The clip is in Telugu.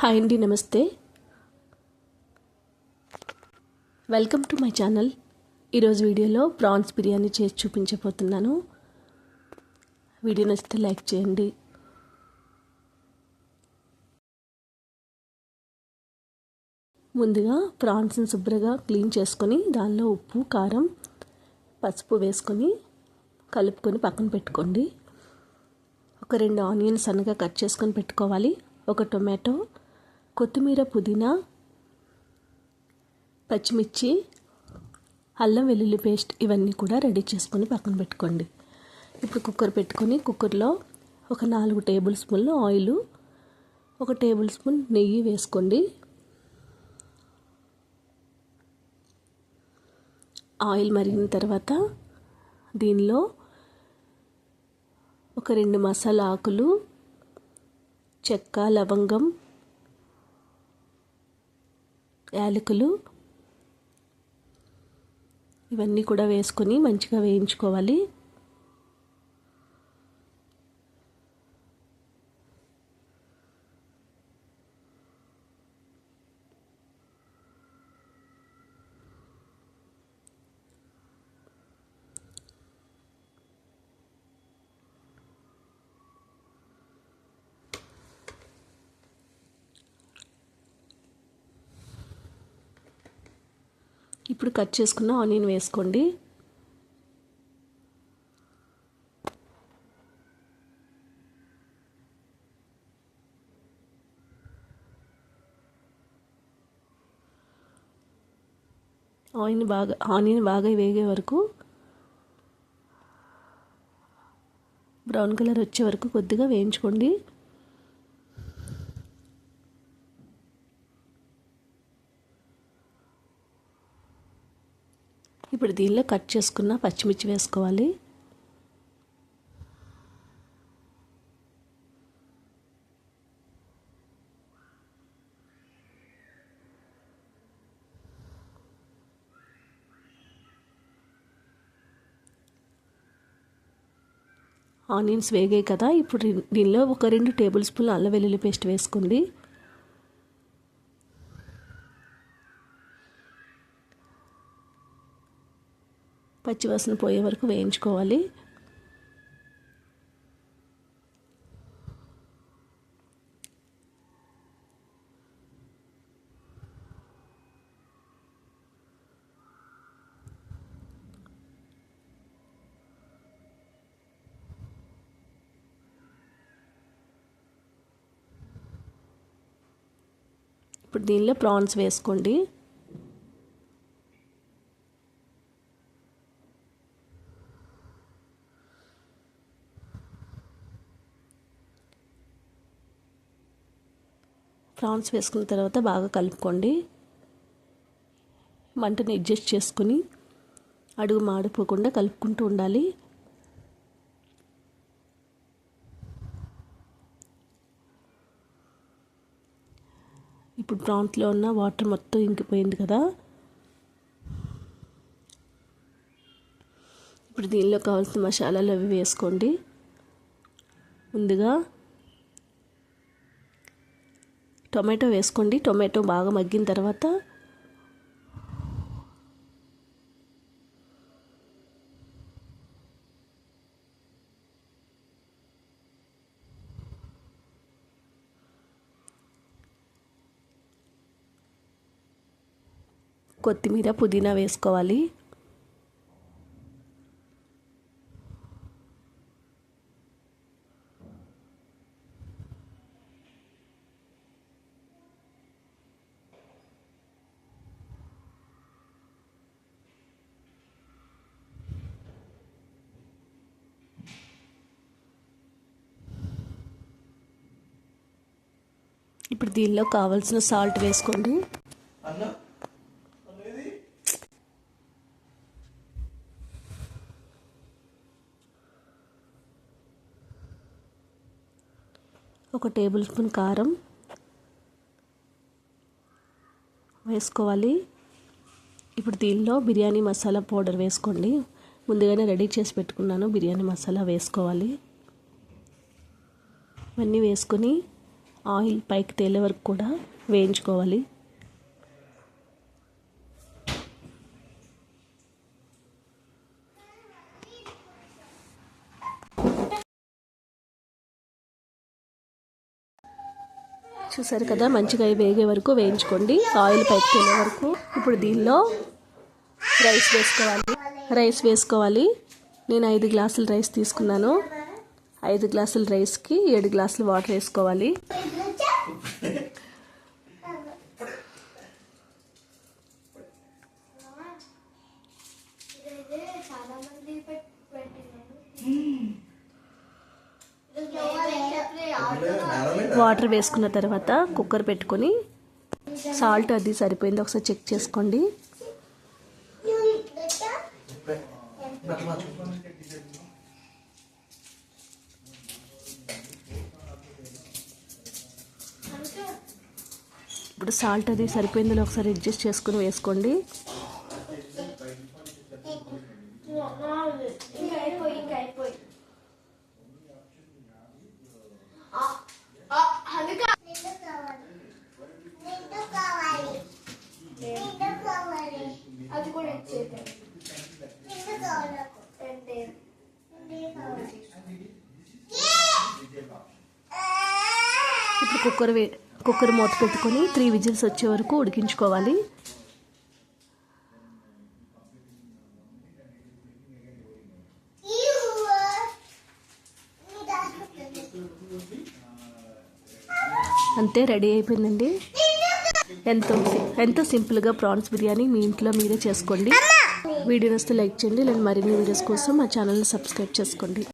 హాయ్ అండి నమస్తే. Welcome to my channel. ఈరోజు వీడియోలో ప్రాన్స్ బిర్యానీ చేసి చూపించబోతున్నాను. వీడియో నచ్చితే లైక్ చేయండి. ముందుగా ప్రాన్స్ని శుభ్రంగా క్లీన్ చేసుకొని దానిలో ఉప్పు కారం పసుపు వేసుకొని కలుపుకొని పక్కన పెట్టుకోండి. ఒక రెండు ఆనియన్స్ సన్నగా కట్ చేసుకొని పెట్టుకోవాలి. ఒక టొమాటో కొత్తిమీర పుదీనా పచ్చిమిర్చి అల్లం వెల్లుల్లి పేస్ట్ ఇవన్నీ కూడా రెడీ చేసుకొని పక్కన పెట్టుకోండి. ఇప్పుడు కుక్కర్ పెట్టుకొని కుక్కర్లో ఒక నాలుగు టేబుల్ స్పూన్లు ఆయిల్ ఒక టేబుల్ స్పూన్ నెయ్యి వేసుకోండి. ఆయిల్ మరిగిన తర్వాత దీనిలో ఒక రెండు మసాలా ఆకులు చెక్క లవంగం యాలకులు ఇవన్నీ కూడా వేసుకొని మంచిగా వేయించుకోవాలి. ఇప్పుడు కట్ చేసుకున్న ఆనియన్ వేసుకోండి. ఆయిల్ బాగా ఆనియన్ బాగా వేగే వరకు బ్రౌన్ కలర్ వచ్చే వరకు కొద్దిగా వేయించుకోండి. ఇప్పుడు దీనిలో కట్ చేసుకున్న పచ్చిమిర్చి వేసుకోవాలి. ఆనియన్స్ వేగాయి కదా ఇప్పుడు దీనిలో ఒక రెండు టేబుల్ స్పూన్ అల్లం వెల్లుల్లి పేస్ట్ వేసుకుంది పచ్చివాసన పోయే వరకు వేయించుకోవాలి. ఇప్పుడు దీనిలో ప్రాన్స్ వేసుకోండి. ప్రాన్స్ వేసుకున్న తర్వాత బాగా కలుపుకోండి. మంటని అడ్జస్ట్ చేసుకుని అడుగు మాడిపోకుండా కలుపుకుంటూ ఉండాలి. ఇప్పుడు ప్రాన్స్లో ఉన్న వాటర్ మొత్తం ఇంకిపోయింది కదా. ఇప్పుడు దీనిలో కావాల్సిన మసాలాలు అవి వేసుకోండి. ముందుగా టొమాటో వేసుకోండి. టొమాటో బాగా మగ్గిన తర్వాత కొత్తిమీర పుదీనా వేసుకోవాలి. ఇప్పుడు దీనిలో కావాల్సిన సాల్ట్ వేసుకోండి. ఒక టేబుల్ స్పూన్ కారం వేసుకోవాలి. ఇప్పుడు దీనిలో బిర్యానీ మసాలా పౌడర్ వేసుకోండి. ముందుగానే రెడీ చేసి పెట్టుకున్నాను. బిర్యానీ మసాలా వేసుకోవాలి. ఇవన్నీ వేసుకొని ఆయిల్ పైకి తేలే వరకు కూడా వేయించుకోవాలి. చూసారు కదా మంచిగా వేగే వరకు వేయించుకోండి. ఆయిల్ పైకి తేలే వరకు ఇప్పుడు దీనిలో రైస్ వేసుకోవాలి. రైస్ వేసుకోవాలి. నేను ఐదు గ్లాసులు రైస్ తీసుకున్నాను. ఐదు గ్లాసుల రైస్కి ఏడు గ్లాసులు వాటర్ వేసుకోవాలి. వాటర్ వేసుకున్న తర్వాత కుక్కర్ పెట్టుకొని సాల్ట్ అది సరిపోయింది. ఒకసారి చెక్ చేసుకోండి. ఇప్పుడు సాల్ట్ అది సరిపోయిందో ఒకసారి అడ్జస్ట్ చేసుకుని వేసుకోండి. అది కూడా ఇచ్చేది ఇప్పుడు కుక్కర్ వే కుక్కర్ మూత పెట్టుకొని త్రీ విజిల్స్ వచ్చే వరకు ఉడికించుకోవాలి. అంతే రెడీ అయిపోయిందండి. ఎంతో ఎంతో సింపుల్గా ప్రాన్స్ బిర్యానీ మీ ఇంట్లో మీరే చేసుకోండి. వీడియో వస్తే లైక్ చేయండి. నేను మరిన్ని వీడియోస్ కోసం మా ఛానల్ని సబ్స్క్రైబ్ చేసుకోండి.